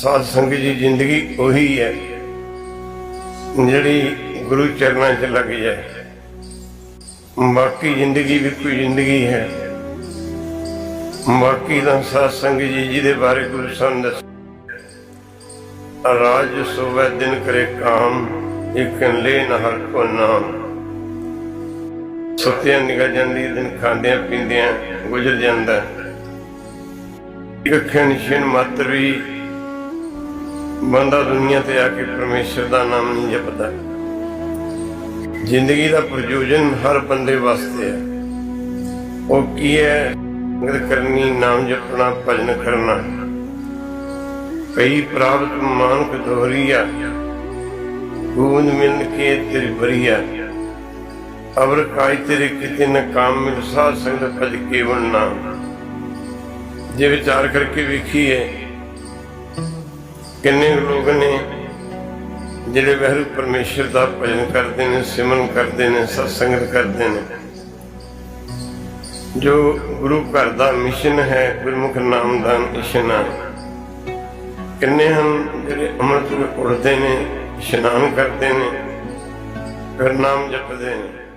ਸਾਧ ਸੰਗਤ ਦੀ ਜ਼ਿੰਦਗੀ ਉਹੀ ਹੈ, ਜਿਹੜੀ ਗੁਰੂ ਚਰਨਾਂ 'ਚ ਲੱਗ ਜਾਏ। ਬਾਕੀ ਜ਼ਿੰਦਗੀ ਵੀ ਕੋਈ ਜ਼ਿੰਦਗੀ ਹੈ। ਬਾਕੀ ਦਾ ਸਾਧ ਸੰਗਤ ਜੀ, ਜਿਹਦੇ ਬਾਰੇ ਗੁਰੂ ਸਾਹਿਬ ਨੇ ਦੱਸਿਆ। ਰਾਜ ਸੋਵੇ, ਦਿਨ ਕਰੇ ਕਾਮ ਇੱਕ ਲੈ ਨ ਹਰ ਕੋ ਨਾਮ। ਸੁੱਤਿਆਂ ਨਿਕਲ ਜਾਂਦੀ, ਦਿਨ ਖਾਂਦਿਆਂ ਪੀਂਦਿਆਂ ਗੁਜ਼ਰ ਜਾਂਦਾ। ਇੱਕ ਖਣ ਛਿਣ ਮਾਤਰ ਵੀ ਬੰਦਾ ਦੁਨੀਆ ਤੇ ਆ ਕੇ ਪਰਮੇਸ਼ਰ ਦਾ ਨਾਮ ਨਹੀਂ ਜਪਦਾ। ਜ਼ਿੰਦਗੀ ਦਾ ਪ੍ਰਯੋਜਨ ਹਰ ਬੰਦੇ ਵਾਸਤੇ ਹੈ। ਉਹ ਕੀ ਹੈ? ਸੰਗਤ ਕਰਨੀ, ਨਾਮ ਜਪਣਾ, ਭਜਨ ਕਰਨਾ। ਕਈ ਪ੍ਰਾਪਤ ਮਾਨਕ ਦੋਹਰੀਆ ਗੂੰਦ ਮਿਲ ਕੇ ਤੇਰੀ ਬਰੀਆ। ਅਬਰ ਕਾਇ ਤੇਰੇ ਕਿਤੇ ਨ ਕਾਮ ਮਿਲ ਸਾਧ ਸੰਗਤ ਭਜ ਕੇਵਲ ਨਾਮ ਜੇ ਵਿਚਾਰ ਕਰਕੇ ਵੇਖੀਏ ਕਿੰਨੇ ਲੋਕ ਨੇ ਜਿਹੜੇ ਵਹਿਰੂ ਪਰਮੇਸ਼ਰ ਦਾ ਭਜਨ ਕਰਦੇ ਨੇ, ਸਿਮਰਨ ਕਰਦੇ ਨੇ, ਸਤਸੰਗਤ ਕਰਦੇ ਨੇ? ਜੋ ਗੁਰੂ ਘਰ ਦਾ ਮਿਸ਼ਨ ਹੈ, ਗੁਰਮੁਖ ਨਾਮਦਾਨ ਇਸ਼ਨਾਨ ਕਿੰਨੇ ਹਨ ਜਿਹੜੇ ਅੰਮ੍ਰਿਤ ਵੇਲੇ ਉੱਠਦੇ ਨੇ, ਇਸ਼ਨਾਨ ਕਰਦੇ ਨੇ, ਫਿਰ ਨਾਮ ਜਪਦੇ ਨੇ?